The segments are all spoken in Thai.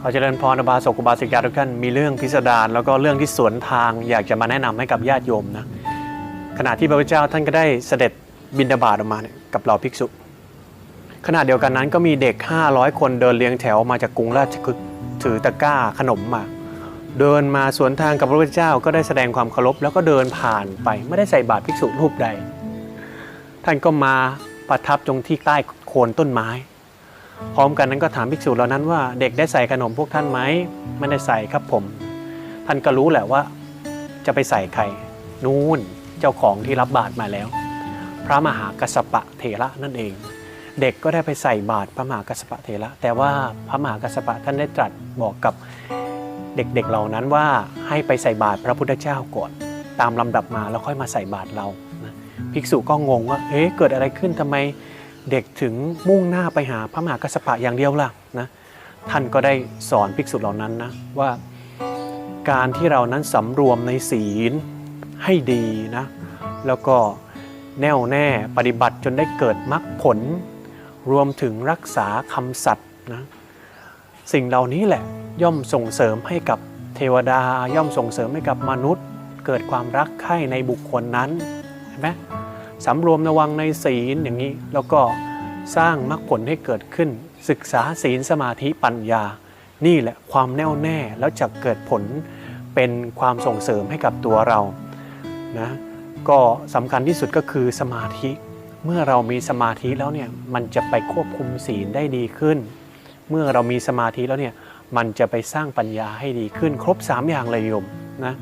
ขอเจริญพรบาสกุบาสิกาทุกท่านมีเรื่องพิสดารแล้วก็เรื่องที่สวนทางอยากจะมาแนะนำให้กับญาติโยมนะขณะที่พระพุทธเจ้าท่านก็ได้เสด็จบินดาบาออกมาเนี่ยกับเหล่าภิกษุ ขณะเดียวกันนั้นก็มีเด็ก 500 คนเดินเรียงแถวมาจากกรุงราชคฤห์ถือตะกร้าขนมมา เดินมาสวนทางกับพระพุทธเจ้าก็ได้แสดงความเคารพแล้วก็เดินผ่านไปไม่ได้ใส่บาตรภิกษุรูปใด ท่านก็มาประทับตรงที่ใต้โคนต้นไม้ พร้อมกันนั้นก็ถามภิกษุเหล่านั้นว่าเด็กได้ใส่ขนมพวกท่านไหมไม่ได้ใส่ครับผม ท่านก็รู้แหละว่า จะไปใส่ใครนู่นเจ้าของที่รับบาตรมาแล้ว พระมหากัสสปะเถระนั่นเอง เด็กก็ได้ไปใส่บาตรพระมหากัสสปะเถระ แต่ว่าพระมหากัสสปะท่านได้ตรัสบอกกับเด็กๆเหล่านั้นว่าให้ไปใส่บาตรพระพุทธเจ้าก่อน ตามลำดับมาแล้วค่อยมาใส่บาตรเรานะภิกษุก็งงว่าเอ๊ะเกิดอะไรขึ้นทำไม เด็กถึงมุ่งหน้าไปหาพระมหากัสสปะอย่างเดียวล่ะนะท่านก็ได้สอนภิกษุเหล่านั้นนะว่าการที่เรานั้นสำรวมในศีลให้ดีนะแล้วก็แน่วแน่ปฏิบัติจนได้เกิดมรรคผล รวมถึงรักษาคำสัตย์นะสิ่งเหล่านี้แหละย่อมส่งเสริมให้กับเทวดาย่อมส่งเสริมให้กับมนุษย์ เกิดความรักใคร่ในบุคคลนั้นเห็นไหม สำรวมระวังในศีลอย่างนี้ แล้วก็สร้างมรรคผลให้เกิดขึ้น ศึกษาศีลสมาธิปัญญา นี่แหละความแน่วแน่แล้วจะเกิดผลเป็นความส่งเสริมให้กับตัวเรานะก็สำคัญที่สุดก็คือสมาธิ เมื่อเรามีสมาธิแล้วเนี่ยมันจะไปควบคุมศีลได้ดีขึ้น เมื่อเรามีสมาธิแล้วเนี่ยมันจะไปสร้างปัญญาให้ดีขึ้น ครบ 3 อย่างเลยโยมนะ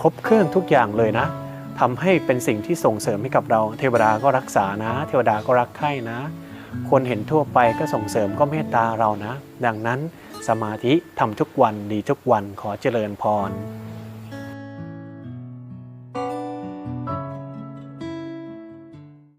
ครบเครื่องทุกอย่างเลยนะ ทำให้เป็นสิ่งที่ส่งเสริมให้กับเรา เทวดาก็รักษานะ เทวดาก็รักใคร่นะ คนเห็นทั่วไปก็ส่งเสริมก็เมตตาเรานะ ดังนั้นสมาธิทำทุกวันดีทุกวันขอเจริญพร